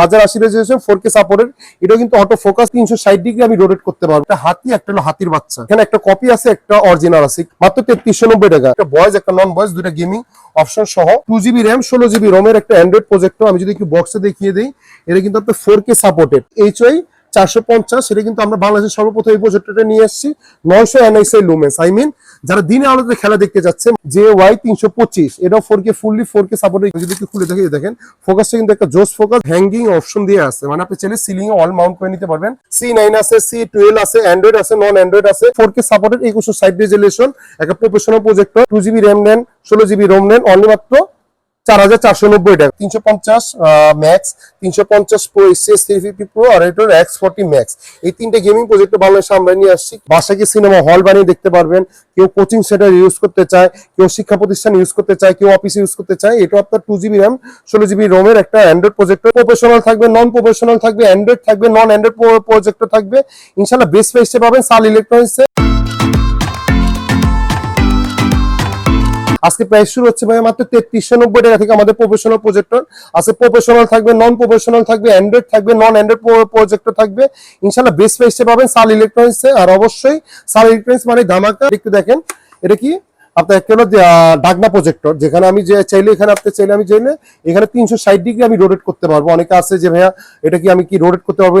হাজার আশি resolution four K সাপোর্টের এটা কিন্তু অটো ফোকাস তিনশো ষাট ডিগ্রি আমি রোটেট করতে পারব। একটা হাতি, একটা হাতির বাচ্চা। এখানে একটা কপি আছে, একটা অরিজিনাল আছে। মাত্র তেত্রিশশো নব্বই টাকা। একটা বয়েজ একটা নন বয়েজ দুটা গেমিং অপশন সহ টু জিবি র্যাম ষোলো জিবি রোমের একটা অ্যান্ড্রয়েড প্রজেক্টর আমি যদি একটু বক্সে দেখিয়ে দিই, এটা কিন্তু আপনার four K supported H Y চারশো পঞ্চাশ, সেটা কিন্তু আমরা বাংলাদেশের সর্বপ্রথম এই প্রজেক্টরটা নিয়ে এসেছি। নয়শো এনআইসআই লুমেন্স আই মিন যারা দিনে আলোতে খেলা দেখতে যাচ্ছে যে ওয়াই তিনশো পঁচিশ, এটাও four K fully four K support যদি একটু খুলে দেখে দেখেন ফোকাসটা কিন্তু একটা জোস ফোকাস হ্যাঙ্গিং অপশন দিয়ে আছে। মানে আপনি চাইলে সিলিং এ অল মাউন্ট করে নিতে পারবেন। সি নাইন আছে সি টুয়েলভ আছে অ্যান্ড্রয়েড আছে নন অ্যান্ড্রয়েড আছে ফোর কে সাপোর্টেড একুশো সাইড রেজুলেশন একটা professional projector two GB RAM নেন, ষোলো জিবি রোম নেন অনলি মাত্র চার হাজার চারশো নব্বই টাকা। তিনশো পঞ্চাশ ম্যাক্স তিনশো পঞ্চাশ pro SS three fifty pro আর এটার এক্স ফোর্টি ম্যাক্স এই তিনটে গেমিং প্রজেক্ট বাংলাদেশে আমরা নিয়ে আসছি। বাসাকে সিনেমা হল বানিয়ে দেখতে পারবেন। কেউ কোচিং সেন্টার ইউজ করতে চায়, কেউ শিক্ষা প্রতিষ্ঠান ইউজ করতে চায়, কেউ অফিসে ইউজ করতে চায়। এটা আপনার টু জিবি র্যাম ষোলো জিবি রোমের একটা অ্যান্ড্রয়েড প্রজেক্টর প্রফেশনাল থাকবে নন প্রফেশনাল থাকবে অ্যান্ড্রয়েড থাকবে নন অ্যান্ড্রয়েড প্রজেক্টর থাকবে। ইনশাল্লাহ বেস্ট প্রাইসে পাবেন সাল ইলেকট্রনিক্সে আজকে প্রাইস শুরু হচ্ছে ভাই মাত্র তেত্রিশশো নব্বই টাকা থেকে আমাদের প্রফেশনাল প্রজেক্টর আছে প্রফেশনাল থাকবে নন প্রফেশনাল থাকবে অ্যান্ড্রয়েড থাকবে নন অ্যান্ড্রয়েড প্রজেক্টর থাকবে। ইনশাল্লাহ বেস্ট প্রাইসে পাবেন সাল ইলেকট্রনিক্সে আর অবশ্যই সাল ইলেকট্রনিক্স মানে ধামাকা। একটু দেখেন, এটা কি? আপনার একটা হলো ডাকনা প্রজেক্টর যেখানে আমি যে চাইলে, এখানে আপনি চাইলে আমি চাইলে এখানে তিনশো ষাট ডিগ্রি আমি রোটেট করতে পারব। অনেকে আছে যে ভাইয়া, এটা কি আমি কি রোটেট করতে পারব?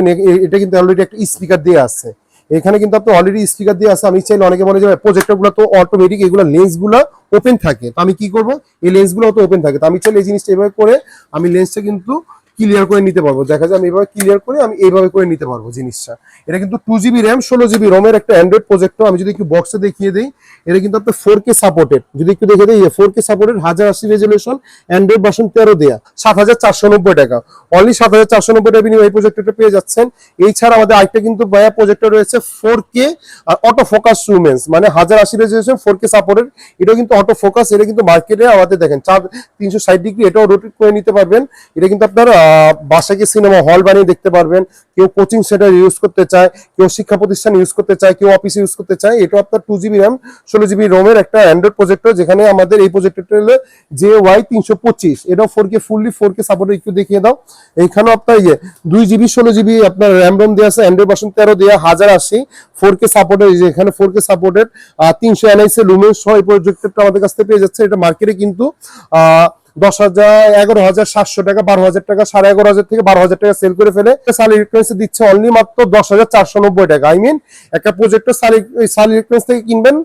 এটা কিন্তু অলরেডি একটা স্পিকার দিয়ে আছে। এখানে কিন্তু আপনার অলরেডি স্পিকার দিয়ে আছে। আমি চাইলে অনেকে বলে যে প্রজেক্টরগুলো তো অটোমেটিক এগুলো লেন্সগুলো ওপেন থাকে। তো আমি কি করব? এই লেন্সগুলো তো ওপেন থাকে। তো আমি চাইলে এই জিনিসটা এভাবে করে, আমি লেন্সটা কিন্তু ক্লিয়ার করে নিতে পারব। দেখা যায় আমি এভাবে ক্লিয়ার করে আমি এইভাবে করে নিতে পারব জিনিসটা। এটা কিন্তু টু জিবি র্যাম ষোলো জিবি রোমের একটা অ্যান্ড্রয়েড প্রজেক্টর আমি যদি একটু বক্সে দেখিয়ে দিই, এটা কিন্তু আপনার ফোর কে সাপোর্টেড যদি একটু দেখে দিই ফোর কে সাপোর্টেড হাজার আশি রেজুলেশন অ্যান্ড্রয়েড ভার্সন তেরো দেয়া, সাত হাজার চারশো নব্বই টাকা। অনলি সাত হাজার চারশো নব্বই টাকা বিনিময়ে এই প্রজেক্টরটা পেয়ে যাচ্ছেন। এই ছাড়া আমাদের আরেকটা কিন্তু বায়া প্রজেক্টর রয়েছে ফোর কে আর অটো ফোকাস রুমেন্স মানে হাজার আশি রেজুলেশন ফোর কে সাপোর্টেড এটা কিন্তু অটো ফোকাস এটা কিন্তু মার্কেটে আমাদের দেখেন, চার তিনশো ষাট ডিগ্রি এটাও রোটেট করে নিতে পারবেন। এটা কিন্তু আপনার বাসাকে সিনেমা হল বানিয়ে দেখতে পারবেন। কেউ কোচিং সেন্টার ইউজ করতে চায়, কেউ শিক্ষা প্রতিষ্ঠান ইউজ করতে চায়, কেউ অফিসে ইউজ করতে চায় এটা আপনার টু জিবি র্যাম ষোলো জিবি রোমের একটা অ্যান্ড্রয়েড প্রজেক্টর যেখানে আমাদের এই প্রজেক্টরটা হলো জে ওয়াই তিনশো পঁচিশ। এটাও four K fully four K support একটু দেখিয়ে দাও। এইখানেও আপনার ইয়ে দুই জিবি ষোলো জিবি আপনার র্যাম রোম দেওয়া আছে অ্যান্ড্রয়েড ভার্সন তেরো দেওয়া হাজার আশি। ফোর কে সাপোর্টের এখানে ফোর কে সাপোর্টের তিনশো এনআইসি লুমেন সহ এই প্রজেক্টরটা আমাদের কাছ থেকে পেয়ে যাচ্ছে। এটা মার্কেটে কিন্তু, আহ দশ হাজার, এগারো হাজার, সাতশো টাকা, বারো হাজার টাকা, সাড়ে এগারো হাজার থেকে বারো হাজার টাকা সেল করে ফেলে। সাল ইলেকট্রনিক্স দিচ্ছে অনলি মাত্র দশ হাজার চারশো নব্বই টাকা। আই মিন একটা প্রজেক্টর সাল ইলেকট্রনিক্স থেকে কিনবেন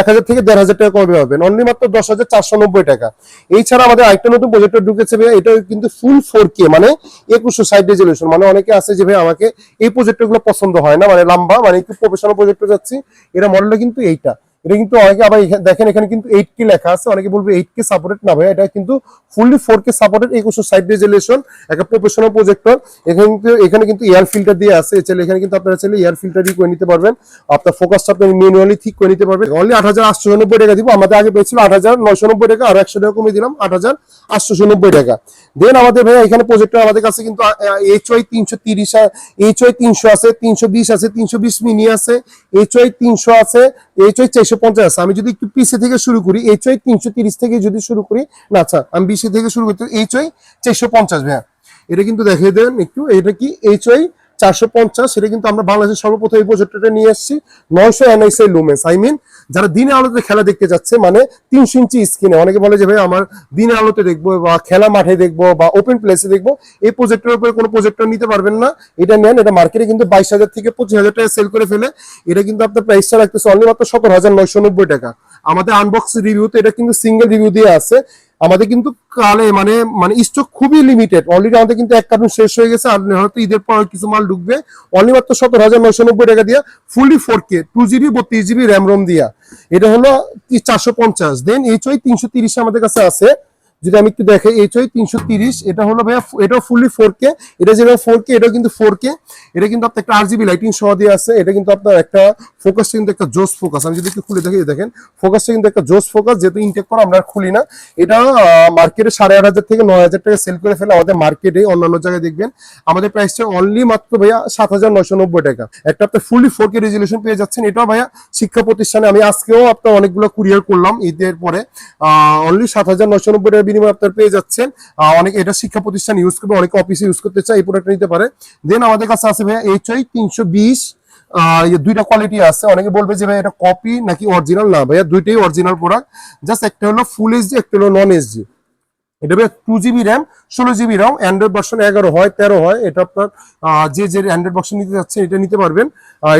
এক হাজার থেকে দেড় হাজার টাকা কমে পাবেন। অনলি মাত্র দশ হাজার চারশো নব্বই টাকা। এই ছাড়া আমাদের আরেকটা নতুন প্রজেক্টর ঢুকেছে ভাই এটা কিন্তু ফুল ফোর কে মানে একুশশো ষাট রেজলিউশন মানে অনেকে আছে যে ভাই আমাকে এই প্রজেক্টরগুলো পছন্দ হয় না মানে লম্বা মানে একটু প্রফেশনাল প্রজেক্টর যাচ্ছি এটা মডেলটা কিন্তু এইটা। এটা কিন্তু অনেকে আবার দেখেন, এখানে কিন্তু এইট কে লেখা আছে। অনেকে বলবে এইট কে সাপোর্টেড না ভাই, এটা কিন্তু ফুললি ফোর কে সাপোর্টেড একুশো সাইড রেজুলেশন একটা প্রফেশনাল প্রজেক্টর এখানে কিন্তু এখানে কিন্তু এয়ার ফিল্টার দিয়ে আছে। চাইলে এখানে কিন্তু আপনারা চাইলে এয়ার ফিল্টার দিয়ে করে নিতে পারবেন। আপনার ফোকাসটা আপনি ম্যানুয়ালি ঠিক করে নিতে পারবেন। অনলি আট হাজার আটশো নব্বই টাকা দিব। আমাদের আগে পেয়েছিল আট হাজার নয়শো নব্বই টাকা, আর একশো টাকা কমিয়ে দিলাম, আট হাজার আটশো নব্বই টাকা। দেন আমাদের ভাই এখানে প্রজেক্টর আমাদের কাছে কিন্তু এইচ ওয়াই তিনশো তিরিশ এইচ ওয়াই তিনশো আছে, তিনশো বিশ আছে, তিনশো বিশ মিনি আছে এইচ ওয়াই তিনশো আছে এইচ ওয়াই চারশো পঞ্চাশ। আছে আমি যদি একটু পিসে থেকে শুরু করি এইচ ওয়াই তিনশো তিরিশ থেকে যদি শুরু করি, না আচ্ছা আমি বিশে থেকে শুরু করতে এইচ ওয়াই চারশো পঞ্চাশ, ভাইয়া। এটা কিন্তু দেখিয়ে দেন একটু, এটা কি? এইচ ওয়াই চারশো পঞ্চাশ সেটা কিন্তু আমরা বাংলাদেশের সর্বপ্রথম এই প্রজেক্টরটা নিয়ে এসেছি। নয়শো এনআইসআই লুমেন্স আই মিন যারা দিনে আলোতে খেলা দেখতে যাচ্ছে মানে তিনশো ইঞ্চি স্ক্রিনে অনেকে বলে যে, ভাই, আমার দিনে আলোতে দেখব বা খেলা মাঠে দেখব বা ওপেন প্লেসে দেখব। এই প্রজেক্টরের উপরে কোনো প্রজেক্টর নিতে পারবেন না। এটা নেন, এটা মার্কেটে কিন্তু বাইশ হাজার থেকে পঁচিশ হাজার টাকা সেল করে ফেলে। এটা কিন্তু আপনার প্রাইসটা রাখতেছে অনলি মাত্র সতেরো হাজার নয়শো নব্বই টাকা। আমাদের আনবক্স রিভিউতে এটা কিন্তু সিঙ্গেল রিভিউ দিয়ে আছে। আমাদের কিন্তু কালে মানে মানে স্টক খুবই লিমিটেড অলরেডি আমাদের কিন্তু এক কার্টুন শেষ হয়ে গেছে, আর হয়তো ঈদের পর কিছু মাল ঢুকবে। অনলি মাত্র সতেরো হাজার নয়শো নব্বই টাকা দিয়া fully four K two GB বত্রিশ জিবি র্যাম রোম দিয়া। এটা হলো চারশো পঞ্চাশ। দেন এইচ ওই তিনশো তিরিশ আমাদের কাছে আছে। যদি আমি একটু দেখে এইচ ওই তিনশো তিরিশ, এটা হলো ভাইয়া এটাও ফুললি ফোর কে এটা যেটা ফোর কে এটাও কিন্তু ফোর কে এটা কিন্তু আপনার একটা আর জিবি লাইটিং সহ দিয়ে আছে, এটা কিন্তু আপনার একটা ফোকাসটা কিন্তু একটা জোস ফোকাস আমি যদি একটু খুলে দেখি দেখেন ফোকাসটা কিন্তু একটা জোস ফোকাস যেহেতু ইনটেক করা আমরা খুলি না, এটা মার্কেটে সাড়ে আট হাজার থেকে নয় হাজার টাকা সেল করে ফেলে আমাদের মার্কেটে অন্যান্য জায়গায় দেখবেন, আমাদের প্রাইসটা অনলি মাত্র ভাইয়া সাত হাজার নয়শো নব্বই টাকা। একটা আপনার ফুললি ফোর কে রেজলিউশন পেয়ে যাচ্ছেন, এটাও ভাইয়া শিক্ষা প্রতিষ্ঠানে, আমি আজকেও আপনার অনেকগুলো কুরিয়ার করলাম ঈদের পরে অনলি সাত হাজার নয়শো নব্বই টাকা বিনিময়ে আপনার পেয়ে যাচ্ছেন। অনেক এটা শিক্ষা প্রতিষ্ঠান ইউজ করবে, অনেকে অফিসে ইউজ করতে চায়, এই প্রোডাক্ট নিতে পারে। দেন আমাদের কাছে আছে ভাইয়া এইচ আই তিনশো বিশ। দুইটা কোয়ালিটি আছে। অনেকে বলবে যে ভাই এটা কপি নাকি অরিজিনাল না ভাইয়া, দুইটাই অরিজিনাল প্রোডাক্ট জাস্ট একটা হলো ফুল এসজি একটা হলো নন এইচডি এটা টু জিবি র্যাম ষোলো জিবি র্যাম অ্যান্ড্রয়েড ভার্সন এগারো হয়, তেরো হয়, এটা আপনার যে যে অ্যান্ড্রয়েড ভার্সন নিতে যাচ্ছে, এটা নিতে পারবেন।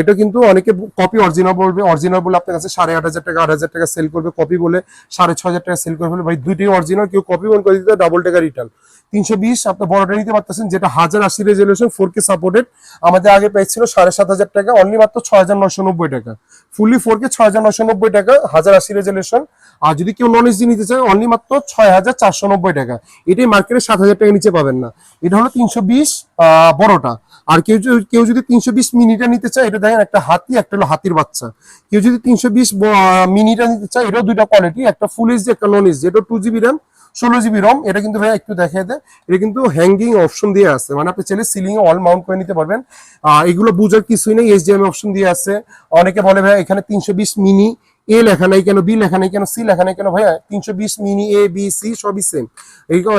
এটা কিন্তু অনেকে কপি অরিজিনাল বলবে অরিজিনাল বলে আপনার কাছে সাড়ে আট হাজার টাকা, আট হাজার টাকা সেল করবে কপি বলে সাড়ে ছ হাজার টাকা সেল করে ফেলবে। ভাই দুইটাই অরিজিনাল কেউ কপি মনে করে দিতে ডাবল টাকা রিটার্ন তিনশো বিশ আপনার বড়টা নিতে পারতেছেন, যেটা হাজার আশি রেজলিউশন ফোর কে সাপোর্টেড আমাদের আগে প্রাইস ছিল সাড়ে সাত হাজার টাকা অনলি মাত্র ছয় হাজার নশো নব্বই টাকা। ফুললি ফোর কে ছয় হাজার নশো নব্বই টাকা, হাজার আশি রেজলিউশন আর যদি কেউ নন এসডি নিতে চায় অনলি মাত্র ছয় হাজার চারশো নব্বই নব্বই টাকা। এটাই মার্কেটে সাত হাজার টাকা নিচে পাবেন না। এটা হলো তিনশো বিশ বড়টা। আর কেউ কেউ যদি তিনশো বিশ মিনিটা নিতে চায়, এটা দেখেন একটা হাতি, একটা হলো হাতির বাচ্চা। কেউ যদি তিনশো বিশ মিনিটা নিতে চায়, এটাও দুইটা কোয়ালিটি একটা ফুল এইচডি একটা নন এইচডি এটা টু জিবি র্যাম ষোলো জিবি রম এটা কিন্তু ভাই একটু দেখাই দেয় এটা কিন্তু হ্যাঙ্গিং অপশন দিয়ে আছে। মানে আপনি চাইলে সিলিং অল মাউন্ট করে নিতে পারবেন। এগুলো বুঝার কিছুই নেই এইচডিএমআই অপশন দিয়ে আছে। অনেকে বলে ভাই এখানে তিনশো বিশ মিনি এ লেখা নাই কেন বি লেখা নাই কেন সি লেখা নাই কেন ভাইয়া? তিনশো বিশ মিনি এ বি সি সবই সেম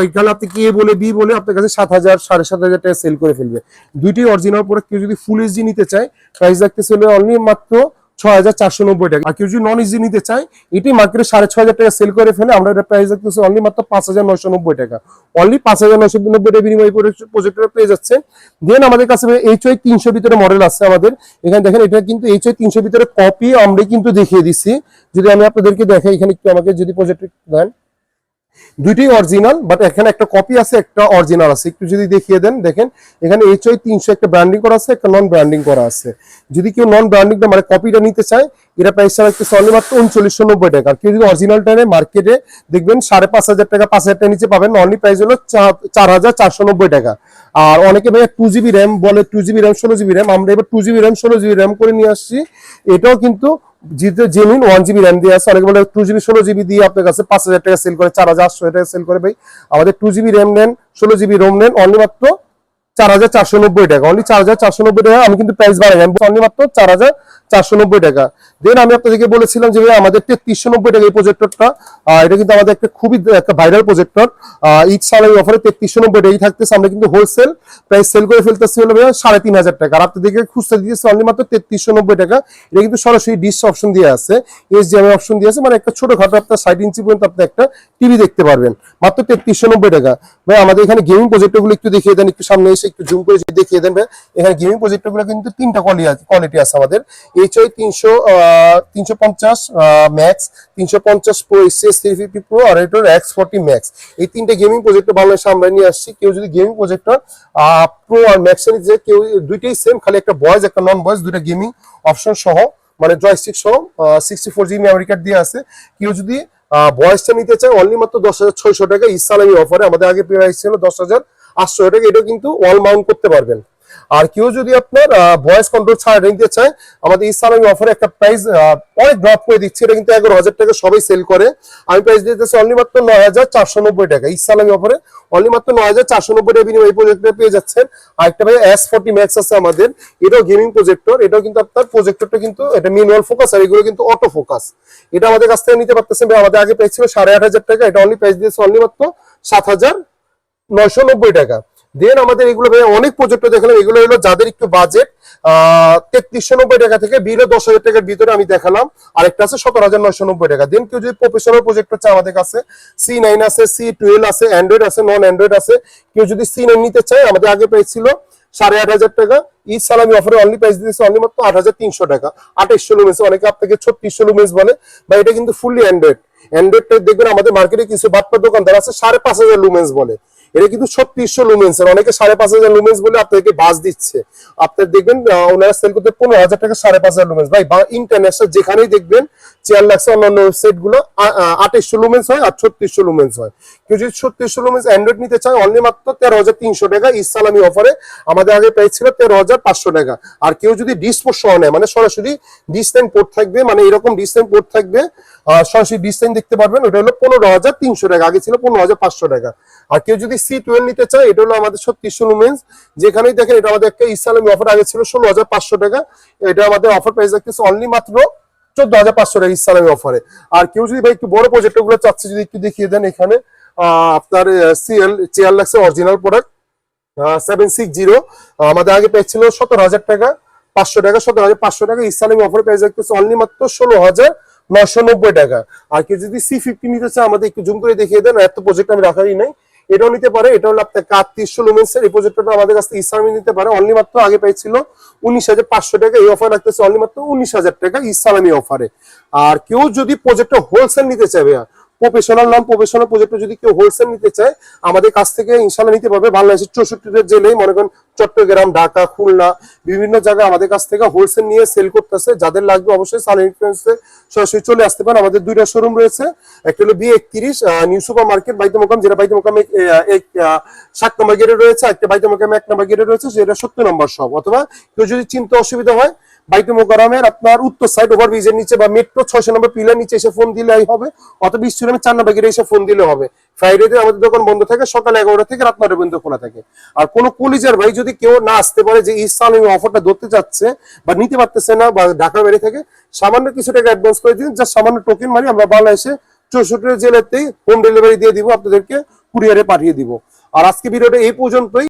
এইখানে আপনি কি এ বলে বি বলে, আপনার কাছে সাত হাজার, সাড়ে সাত হাজার টাকা সেল করে ফেলবে। দুইটি অরিজিনাল প্রোডাক্ট কেউ যদি ফুল এইচডি নিতে চায় প্রাইস রাখতেছে অনলি মাত্র ছয় হাজার চারশো নব্বই টাকা। আর কেউ যদি নন ইজি নিতে চায় এটি মার্কেটে সাড়ে ছয় হাজার টাকা সেল করে ফেলে। আমরা এটা প্রাইস রাখতেছি অনলি মাত্র পাঁচ হাজার নয়শো নব্বই টাকা। অনলি পাঁচ হাজার নয়শো নব্বই টাকা বিনিময় প্রজেক্টটা পেয়ে যাচ্ছে। দেন আমাদের কাছে এইচ ওয়াই তিনশো ভিতরে মডেল আছে আমাদের। এখানে দেখেন, এটা কিন্তু এইচ ওয়াই তিনশো ভিতরে কপি আমরা কিন্তু দেখিয়ে দিচ্ছি। যদি আমি আপনাদেরকে দেখাই, এখানে একটু আমাকে যদি প্রজেক্ট দেন। দুইটাই অরিজিনাল বাট এখানে একটা কপি আছে, একটা অরিজিনাল আছে। একটু যদি দেখিয়ে দেন, দেখেন, এখানে এইচ ওই তিনশো একটা ব্র্যান্ডিং করা আছে, একটা নন ব্র্যান্ডিং করা আছে। যদি কেউ নন ব্র্যান্ডিংটা মানে কপিটা নিতে চায় এটা প্রাইস রাখতেছে অনলি মাত্র উনচল্লিশশো নব্বই টাকা। আর কেউ যদি অরিজিনালটা নেয় মার্কেটে দেখবেন সাড়ে পাঁচ হাজার টাকা, পাঁচ হাজার নিচে পাবেন। অনলি প্রাইস হলো চার হাজার চারশো নব্বই টাকা। আর অনেকে ভাইয়া টু জিবি র্যাম বলে টু জিবি র্যাম ষোলো জিবি র্যাম আমরা এবার টু জিবি র্যাম ষোলো জিবি র্যাম করে নিয়ে আসছি। এটাও কিন্তু জিতে জেনুইন ওয়ান জিবি র্যাম দিয়ে আছে। অনেকে বলে টু জিবি ষোলো জিবি দিয়ে আপনার কাছে পাঁচ হাজার টাকা সেল করে, চার হাজার আটশো টাকা সেল করে ভাই। আমাদের টু জিবি র্যাম নেন, ষোলো জিবি রোম নেন, অনলি মাত্র চার হাজার চারশো নব্বই টাকা। অনলি চার হাজার চারশো নব্বই টাকা। আমি কিন্তু প্রাইস বাড়াই আমি অনলি মাত্র চার হাজার চারশো নব্বই টাকা। দেন আমি আপনাদেরকে বলেছিলাম যে আমাদের তেত্রিশশো নব্বই টাকা এই প্রজেক্টরটা এটা কিন্তু আমাদের একটা খুবই একটা ভাইরাল প্রজেক্টর ঈদ সালাই অফারে তেত্রিশশো নব্বই টাকাই থাকতেছে। আমরা কিন্তু হোলসেল প্রাইস সেল করে ফেলতেছি হলো সাড়ে তিন হাজার টাকা। আর আপনাদেরকে খুচরা দিয়েছে অনলি মাত্র তেত্রিশশো নব্বই টাকা। এটা কিন্তু সরাসরি ডিশ অপশন দিয়ে আছে এইচডিএমআই অপশন দিয়ে আছে। মানে একটা ছোটখাটো আপনার ষাট ইঞ্চি পর্যন্ত আপনি একটা টিভি দেখতে পারবেন। মাত্র তেত্রিশশো নব্বই টাকা। ভাই আমাদের এখানে গেমিং প্রজেক্টরগুলো একটু দেখিয়ে দেন একটু সামনে এসে একটু জুম করে দেখিয়ে দেন ভাই। এখানে গেমিং প্রজেক্টরগুলো কিন্তু তিনটা কোয়ালিটি কোয়ালিটি আছে আমাদের। এইচ ওই তিনশো তিনশো পঞ্চাশ ম্যাক্স তিনশো পঞ্চাশ pro SS three fifty pro আর এটা এক্স ম্যাক্স এই তিনটে গেমিং প্রজেক্টর বাংলাদেশে আমরা নিয়ে আসছি। কেউ যদি গেমিং প্রজেক্টর প্রো আর ম্যাক্স নিতে চায়, কেউ দুইটাই সেম খালি একটা বয়েজ একটা নন বয়েজ দুইটা গেমিং অপশন সহ মানে জয় জয়স্টিক সহ sixty four GB memory card দিয়ে আছে। কেউ যদি বয়সটা নিতে চাই অনলি মাত্র দশ হাজার ছয়শো টাকা। ইসলামী অফারে আমাদের আগে প্রাইস ছিল দশ হাজার আটশো টাকা। এটা কিন্তু অল মাউন্ট করতে পারবেন। আর কেউ যদি আপনার ভয়েস কন্ট্রোল ছাড়া নিতে চায়, আমাদের ইসলামী অফারে একটা প্রাইস অনেক ড্রপ করে দিচ্ছে। এটা কিন্তু এগারো হাজার টাকা সবাই সেল করে। আমি প্রাইস দিতেছি অনলি মাত্র নয় হাজার চারশো নব্বই টাকা। ইসলামী অফারে অনলি মাত্র নয় হাজার চারশো নব্বই টাকা বিনিময় এই প্রজেক্টটা পেয়ে যাচ্ছেন। আরেকটা ভাই এস ফোর্টি ম্যাক্স আছে আমাদের। এটাও গেমিং প্রজেক্টর এটাও কিন্তু আপনার প্রজেক্টরটা কিন্তু এটা ম্যানুয়াল ফোকাস আর এগুলো কিন্তু অটো ফোকাস এটা আমাদের কাছ থেকে নিতে পারতেছেন ভাই, আমাদের আগে প্রাইস ছিল সাড়ে আট হাজার টাকা। এটা অনলি প্রাইস দিয়েছে অনলি মাত্র সাত হাজার নয়শো নব্বই টাকা। দেন আমাদের এগুলো অনেক প্রজেক্ট দেখালাম এগুলো হলো যাদের একটু বাজেট তেত্রিশশো নব্বই টাকা থেকে বিলে দশ হাজার টাকার ভিতরে আমি দেখালাম। আরেকটা আছে সতেরো হাজার নয়শো নব্বই টাকা। দেন কেউ যদি প্রফেশনাল প্রজেক্টর চায় আমাদের কাছে সি নাইন আছে সি টুয়েলভ আছে অ্যান্ড্রয়েড আছে নন অ্যান্ড্রয়েড আছে, কেউ যদি সি নাইন নিতে চায়, আমাদের আগে প্রাইস ছিল সাড়ে আট হাজার টাকা। ঈদ সালামি অফারে অনলি প্রাইস দিয়েছে অনলি মাত্র আট হাজার তিনশো টাকা। আঠাইশশো লুমেন্স অনেকে আপনাকে ছত্রিশশো লুমেন্স বলে বা এটা কিন্তু ফুললি অ্যান্ড্রয়েড অ্যান্ড্রয়েডটা দেখবেন আমাদের মার্কেটে কিছু বাটপার দোকানদার আছে, সাড়ে পাঁচ হাজার লুমেন্স বলে। এটা কিন্তু ছত্রিশশো লুমেন্স অনেকে সাড়ে পাঁচ হাজার লুমেন্স বলে আপনাদেরকে বাস দিচ্ছে। আপনার দেখবেন ওনারা সেল করতে পনেরো হাজার টাকা সাড়ে পাঁচ হাজার লুমেন্স ভাই, বা ইন্টারন্যাশনাল যেখানেই দেখবেন চেয়ার লাগছে অন্যান্য ওয়েবসাইটগুলো আঠাইশশো লুমেন্স হয় আর ছত্রিশশো লুমেন্স হয়। কেউ যদি ছত্রিশশো লুমেন্স অ্যান্ড্রয়েড নিতে চায় অনলি মাত্র তেরো হাজার তিনশো টাকা ইসলামী অফারে আমাদের আগে প্রাইস ছিল তেরো হাজার পাঁচশো টাকা। আর কেউ যদি ডিসপোর্ট সহ নেয় মানে সরাসরি ডিসলাইন পোর্ট থাকবে মানে এরকম ডিসলাইন পোর্ট থাকবে সরাসরি ডিসলাইন দেখতে পারবেন, ওটা হলো পনেরো হাজার তিনশো টাকা, আগে ছিল পনেরো হাজার পাঁচশো টাকা। আর কেউ যদি সি টুয়েলভ নিতে চায়, এটা হলো আমাদের ছত্রিশশো লুমেন্স যেখানেই দেখেন, এটা আমাদের একটা ইসলামী অফার আগে ছিল ষোলো হাজার পাঁচশো টাকা। এটা আমাদের অফার প্রাইস রাখতেছে অনলি মাত্র চোদ্দ হাজার পাঁচশো টাকা ইসলামী অফারে আর কেউ যদি ভাই একটু বড় প্রজেক্টগুলো চাচ্ছে, যদি একটু দেখিয়ে দেন এখানে আপনার সিএল চেয়ার লাগছে original product seven six zero আমাদের আগে পেয়েছিল সতেরো হাজার টাকা, পাঁচশো টাকা, সতেরো হাজার পাঁচশো টাকা ইসলামিক অফার পেয়ে যাচ্ছে অনলি মাত্র ষোলো হাজার নশো নব্বই টাকা। আর কেউ যদি সি ফিফটি নিতে চায়, আমাদের একটু জুম করে দেখিয়ে দেন এত প্রজেক্ট আমি রাখারই নাই। এটাও নিতে পারে এটা হলো আপনার কাত্রিশশো লুমেন্স এর এই প্রজেক্টটা আমাদের কাছে থেকে ইসলামী নিতে পারে। অনলি মাত্র আগে পেয়েছিল উনিশ হাজার পাঁচশো টাকা, এই অফার রাখতেছে অনলি মাত্র উনিশ হাজার টাকা ইসলামী অফারে আর কেউ যদি প্রজেক্টটা হোলসেল নিতে ভাইয়া প্রফেশনাল নাম, প্রফেশনাল প্রজেক্ট যদি কেউ হোলসেল নিতে চায়, আমাদের কাছ থেকে ইনশাল্লাহ নিতে পারবে। বাংলাদেশের চৌষট্টিটা জেলেই মনে করেন চট্টগ্রাম, ঢাকা, খুলনা, বিভিন্ন জায়গায় আমাদের কাছ থেকে হোলসেল নিয়ে সেল করতেছে। যাদের লাগবে অবশ্যই সাল ইনফ্লুয়েন্সে সরাসরি চলে আসতে পারেন। আমাদের দুইটা শোরুম রয়েছে। একটা হলো বি একত্রিশ নিউ সুপার মার্কেট বাইতে মোকাম যেটা বাইতে মোকামে এক সাত নম্বর গেটে রয়েছে। একটা বাইতে মোকামে এক নম্বর গেটে রয়েছে, যেটা সত্তর নম্বর সব অথবা কেউ যদি চিন্তা অসুবিধা হয় বাইতে মোকারমের আপনার উত্তর সাইড ওভার ব্রিজের নিচে বা মেট্রো ছয়শো নম্বর পিলার নিচে এসে ফোন দিলেই হবে, অথবা স্টেডিয়ামে চার নম্বর গেটে এসে ফোন দিলে হবে। ফ্রাইডেতে আমাদের দোকান বন্ধ থাকে, সকাল এগারোটা থেকে রাত নটা পর্যন্ত খোলা থাকে। আর কোনো কলিজার ভাই যদি কেউ না আসতে পারে যে ইসাল অফারটা ধরতে যাচ্ছে বা নিতে পারতেছে না বা ঢাকা বেড়ে থেকে, সামান্য কিছু টাকা অ্যাডভান্স করে দিন যা সামান্য টোকেন মারি আমরা বাংলাদেশে চৌষট্টি জেলাতেই হোম ডেলিভারি দিয়ে দিব, আপনাদেরকে কুরিয়ারে পাঠিয়ে দিব। আর আজকে ভিডিওটা এই পর্যন্তই।